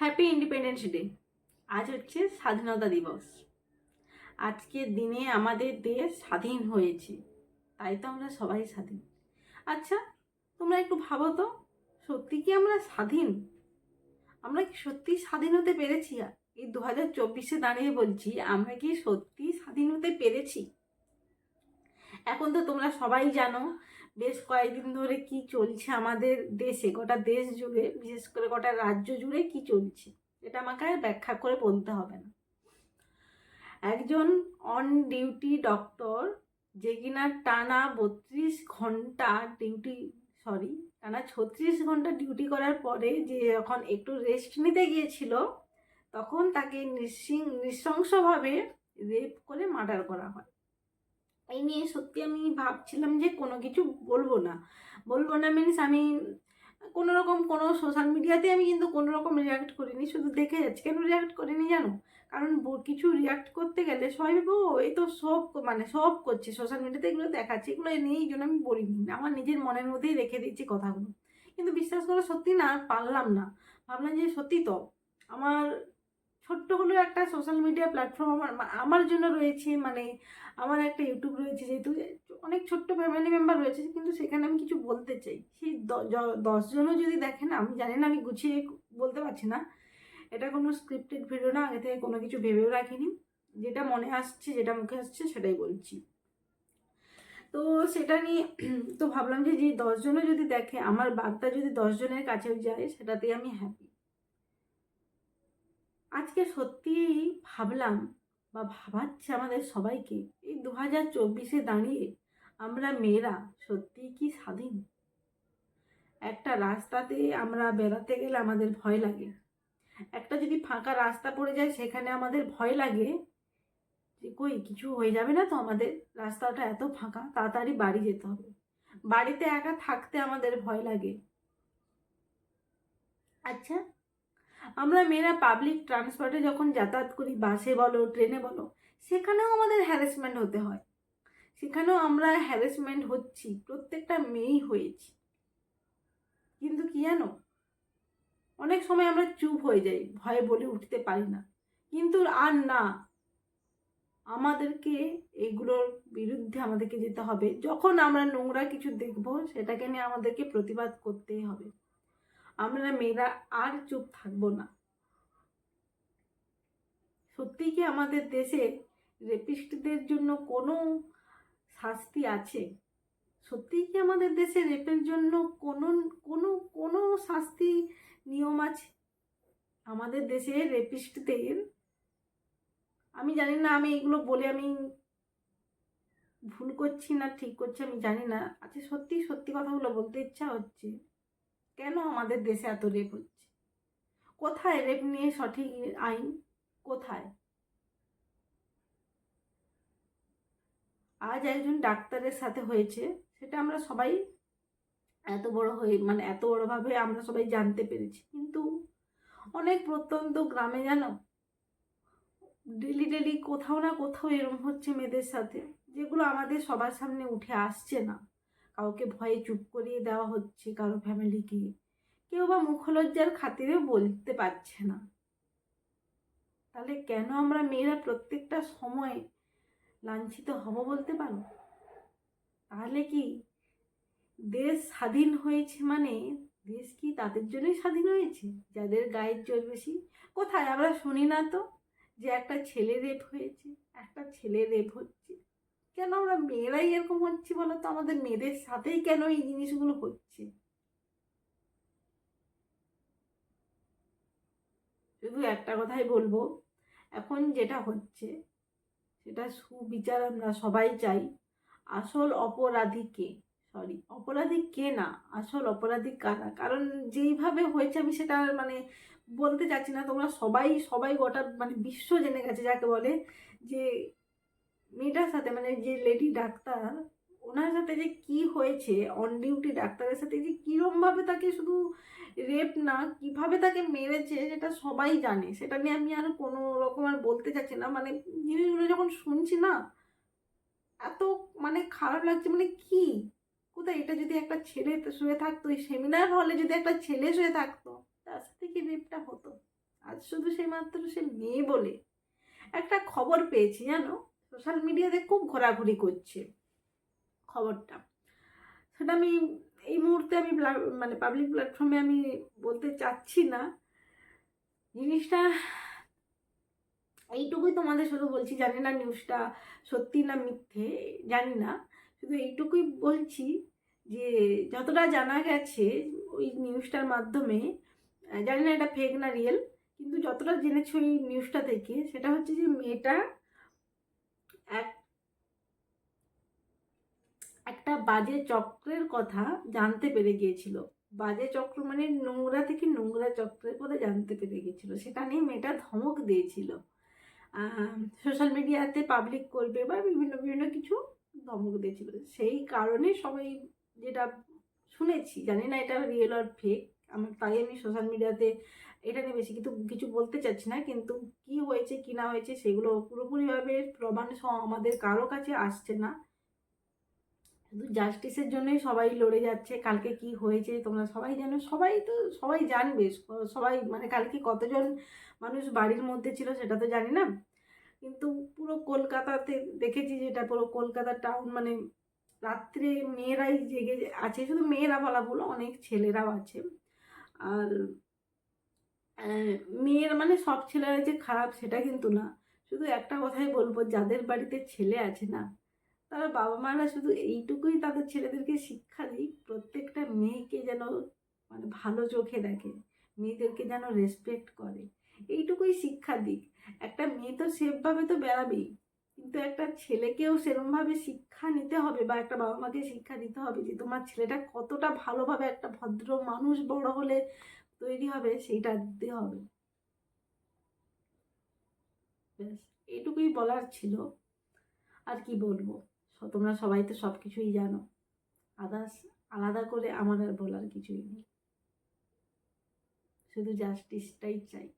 Happy independence day আজ হচ্ছে স্বাধীনতা দিবস। আজকের দিনে আমাদের দেশ স্বাধীন হয়েছে। তাই তো আমরা সবাই স্বাধীন। আচ্ছা তোমরা একটু ভাবো তো, সত্যি কি আমরা স্বাধীন? আমরা কি সত্যি স্বাধীন হতে পেরেছি? এই দু হাজার চব্বিশে দাঁড়িয়ে বলছি, আমরা কি সত্যি স্বাধীন হতে পেরেছি? এখন তো তোমরা সবাই জানো বেশ কয়েকদিন ধরে কি চলছে আমাদের দেশে, গোটা দেশ জুড়ে, বিশেষ করে গোটা রাজ্য জুড়ে কি চলছে? এটা আমাকে ব্যাখ্যা করে বলতে হবে না। একজন অন ডিউটি ডক্টর যে কিনা টানা বত্রিশ ঘণ্টা ডিউটি সরি টানা ছত্রিশ ঘণ্টা ডিউটি করার পরে যে যখন একটু রেস্ট নিতে গিয়েছিল, তখন তাকে নৃসিং, নৃশংসভাবে রেপ করে মার্ডার করা হয়। এই নিয়ে সত্যি আমি ভাবছিলাম যে কোনো কিছু বলব না। বলব না মিনস আমি কোনো রকম কোনো সোশ্যাল মিডিয়াতে আমি কিন্তু কোনো রকম রিয়াক্ট করিনি, শুধু দেখে যাচ্ছি। কেন রিয়াক্ট করিনি জানো? কারণ কিছু রিয়াক্ট করতে গেলে সবাই এই তো সব মানে সব করছে সোশ্যাল মিডিয়াতে এগুলো দেখাচ্ছে, এগুলো নেই এই জন্য আমি বলিনি। আমার নিজের মনের মধ্যেই রেখে দিচ্ছি কথাগুলো। কিন্তু বিশ্বাস করে সত্যি না পারলাম না। ভাবলাম যে সত্যি তো, আমার ছোট্ট হলেও একটা সোশ্যাল মিডিয়া প্ল্যাটফর্ম আমার আমার জন্য রয়েছে মানে আমার একটা ইউটিউব রয়েছে যেহেতু, অনেক ছোট্ট ফ্যামিলি মেম্বার রয়েছে, কিন্তু সেখানে আমি কিছু বলতে চাই। সেই দশজনও যদি দেখেন, আমি জানি না, আমি গুছিয়ে বলতে পারছি না। এটা কোনো স্ক্রিপ্টেড ভিডিও না, আগে থেকে কোনো কিছু ভেবেও রাখিনি। যেটা মনে আসছে, যেটা মুখে আসছে, সেটাই বলছি। তো সেটা নিয়ে, তো ভাবলাম যে যে দশজনও যদি দেখে, আমার বার্তা যদি দশজনের কাছেও যায়, সেটাতেই আমি হ্যাপি আজকে সত্যিই ভাবলাম বা ভাবাচ্ছে আমাদের সবাইকে, এই দু হাজার চব্বিশে দাঁড়িয়ে আমরা মেয়েরা সত্যিই কি স্বাধীন? একটা রাস্তাতে আমরা বেড়াতে গেলে আমাদের ভয় লাগে। একটা যদি ফাঁকা রাস্তা পড়ে যায়, সেখানে আমাদের ভয় লাগে যে, কই, কিছু হয়ে যাবে না তো আমাদের? রাস্তাটা এত ফাঁকা, তাড়াতাড়ি বাড়ি যেতে হবে। বাড়িতে একা থাকতে আমাদের ভয় লাগে। আচ্ছা আমরা মেয়েরা পাবলিক ট্রান্সপোর্টে যখন যাতায়াত করি বাসে বলো ট্রেনে বলো, সেখানেও আমাদের হ্যারাসমেন্ট হতে হয়। সেখানেও আমরা হ্যারাসমেন্ট হচ্ছি, প্রত্যেকটা মেয়েই হয়েছি। কিন্তু কি জানো? অনেক সময় আমরা চুপ হয়ে যাই, ভয়ে বলে উঠতে পারি না। কিন্তু আর না, আমাদেরকে এগুলোর বিরুদ্ধে আমাদেরকে যেতে হবে। যখন আমরা নোংরা কিছু দেখব, সেটাকে নিয়ে আমাদেরকে প্রতিবাদ করতেই হবে। আমরা মেয়েরা আর চুপ থাকব না। সত্যি কি আমাদের দেশে রেপিস্টদের জন্য কোনো শাস্তি আছে? সত্যিই কি আমাদের দেশে রেপের জন্য কোনো কোনো কোনো শাস্তি নিয়ম আছে? আমাদের দেশে রেপিস্টদের, আমি জানি না, আমি এগুলো বলে আমি ভুল করছি না, ঠিক করছি, আমি জানি না। আচ্ছা সত্যি সত্যি কথাগুলো বলতে ইচ্ছা হচ্ছে। কেন আমাদের দেশে এত রেপ হচ্ছে? কোথায় রেপ নিয়ে সঠিক আইন? কোথায়? আজ একজন ডাক্তারের সাথে হয়েছে, সেটা আমরা সবাই এত বড় হয়ে মানে এত বড়ভাবে আমরা সবাই জানতে পেরেছি। কিন্তু অনেক প্রত্যন্ত গ্রামে যেন ডেলি ডেলি কোথাও না কোথাও এরম হচ্ছে মেয়েদের সাথে, যেগুলো আমাদের সবার সামনে উঠে আসছে না। কাউকে ভয়ে চুপ করিয়ে দেওয়া হচ্ছে কারও ফ্যামিলিকে কেউ বা মুখলজ্জার খাতিরে বলতে পারছে না। তাহলে কেন আমরা মেয়েরা প্রত্যেকটা সময় লাঞ্ছিত হব বলতে পারো? তাহলে কি দেশ স্বাধীন হয়েছে মানে দেশ কি তাদের জন্যই স্বাধীন হয়েছে? যাদের গায়ের জোর বেশি। কোথায়? আমরা শুনি না তো যে একটা ছেলে রেপ হয়েছে, একটা ছেলে রেপ হচ্ছে। কেন আমরা মেয়েরাই এরকম হচ্ছি বলো তো আমাদের মেয়েদের সাথেই কেন এই জিনিসগুলো হচ্ছে? শুধু একটা কথাই বলব, এখন যেটা হচ্ছে, সেটা সুবিচার আমরা সবাই চাই। আসল অপরাধী কে? সরি অপরাধী কে না? আসল অপরাধী কারা? কারণ যেইভাবে হয়েছে আমি সেটা মানে বলতে চাচ্ছি না। তোমরা সবাই সবাই গোটা মানে বিশ্ব জেনে গেছে, যাকে বলে যে মেয়েটার সাথে মানে যে লেডি ডাক্তার, ওনার সাথে যে কি হয়েছে অন ডিউটি ডাক্তারের সাথে যে কীরমভাবে তাকে শুধু রেপ না, কীভাবে তাকে মেরেছে, সেটা সবাই জানে। সেটা নিয়ে আমি আর কোনো রকম আর বলতে চাচ্ছি না। মানে জিনিসগুলো যখন শুনছি না, এত মানে খারাপ লাগছে মানে কি? কোথায় এটা যদি একটা ছেলে শুয়ে থাকতো, ওই সেমিনার হলে যদি একটা ছেলে শুয়ে থাকতো, তার সাথে কি রেপটা হতো? আজ শুধু সেই মাত্র সে মেয়ে বলে। একটা খবর পেয়েছি, জানো? সোশ্যাল মিডিয়াতে খুব ঘোরাঘুরি করছে খবরটা। সেটা আমি এই মুহূর্তে আমি মানে পাবলিক প্ল্যাটফর্মে আমি বলতে চাচ্ছি না। জিনিসটা এইটুকুই তোমাদের শুধু বলছি, জানি না নিউজটা সত্যি না মিথ্যে, জানি না। শুধু এইটুকুই বলছি যে যতটা জানা গেছে ওই নিউজটার মাধ্যমে জানি না এটা ফেক না রিয়েল কিন্তু যতটা জেনেছি ওই নিউজটা থেকে, সেটা হচ্ছে যে মেয়েটা এক, একটা বাজে চক্রের কথা জানতে পেরে গিয়েছিল। বাজে চক্র মানে নোংরা থেকে নোংরা চক্রের কথা জানতে পেরে গিয়েছিল। সেটা নিয়ে মেয়েটা ধমক দিয়েছিল। সোশ্যাল মিডিয়াতে পাবলিক করবে বা বিভিন্ন বিভিন্ন কিছু ধমক দিয়েছিল। সেই কারণে সবাই যেটা শুনেছি, জানি না এটা রিয়েল আর ফেক আমার তাই আমি সোশ্যাল মিডিয়াতে এটা নিয়ে বেশি কিন্তু কিছু বলতে চাচ্ছি না, কিন্তু কি হয়েছে, কি না হয়েছে, সেগুলো পুরোপুরিভাবে প্রমাণ আমাদের কারও কাছে আসছে না। শুধু জাস্টিসের জন্যই সবাই লড়ে যাচ্ছে, কালকে কি হয়েছে, তোমরা সবাই জানো, সবাই তো, সবাই জানবে সবাই মানে কালকে কতজন মানুষ বাড়ির মধ্যে ছিল সেটা তো জানি না। কিন্তু পুরো কলকাতাতে দেখেছি যেটা, পুরো কলকাতা টাউন মানে রাত্রে মেয়েরাই জেগে আছে, শুধু মেয়েরা বলা বলো অনেক ছেলেরাও আছে। আর মেয়ের মানে সব ছেলেরা যে খারাপ সেটা কিন্তু না। শুধু একটা কথাই বলব, যাদের বাড়িতে ছেলে আছে না, তারা বাবা মারা শুধু এইটুকুই তাদের ছেলেদেরকে শিক্ষা দিক প্রত্যেকটা মেয়েকে যেন মানে ভালো চোখে দেখে, মেয়েদেরকে যেন রেসপেক্ট করে, এইটুকুই শিক্ষা দিক। একটা মেয়ে তো সেভাবে তো বেড়াবেই। কিন্তু একটা ছেলেকেও সেরমভাবে শিক্ষা নিতে হবে বা একটা বাবা মাকে শিক্ষা দিতে হবে যে তোমার ছেলেটা কতটা ভালোভাবে একটা ভদ্র মানুষ বড় হলে তৈরি হবে, সেইটা দিতে হবে। ব্যাস, এইটুকুই বলার ছিল। আর কি বলব? তোমরা সবাই তো সব কিছুই জানো। আদার্স, আলাদা করে আমার আর বলার কিছুই নেই। শুধু জাস্টিসটাই চাই।